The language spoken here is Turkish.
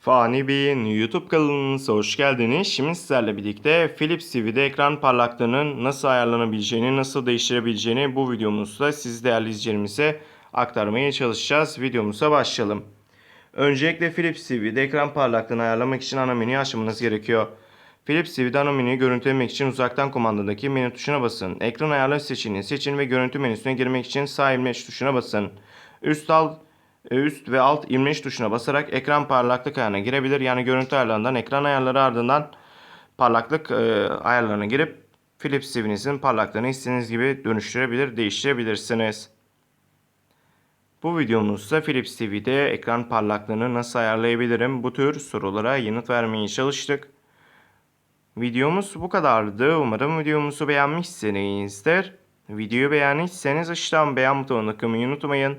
Fani Bey'in YouTube kanalınıza hoş geldiniz. Şimdi sizlerle birlikte Philips TV'de ekran parlaklığının nasıl ayarlanabileceğini, nasıl değiştirebileceğini bu videomuzda siz değerli izleyicilerimize aktarmaya çalışacağız. Videomuza başlayalım. Öncelikle Philips TV'de ekran parlaklığını ayarlamak için ana menüyü açmanız gerekiyor. Philips TV'de ana menüyü görüntülemek için uzaktan kumandadaki menü tuşuna basın. Ekran ayarları seçeneğini seçin ve görüntü menüsüne girmek için sağ imleç tuşuna basın. Üst alt üst ve alt imleç tuşuna basarak ekran parlaklık ayarına girebilir. Yani görüntü ayarlarından ekran ayarları ardından parlaklık e, ayarlarına girip Philips TV'nizin parlaklığını istediğiniz gibi dönüştürebilir, değiştirebilirsiniz. Bu videomuzda Philips TV'de ekran parlaklığını nasıl ayarlayabilirim bu tür sorulara yanıt vermeye çalıştık. Videomuz bu kadardı. Umarım videomuzu beğenmişsinizdir. Videoyu beğendiyseniz aşağıdan beğen butonuna tıklamayı unutmayın.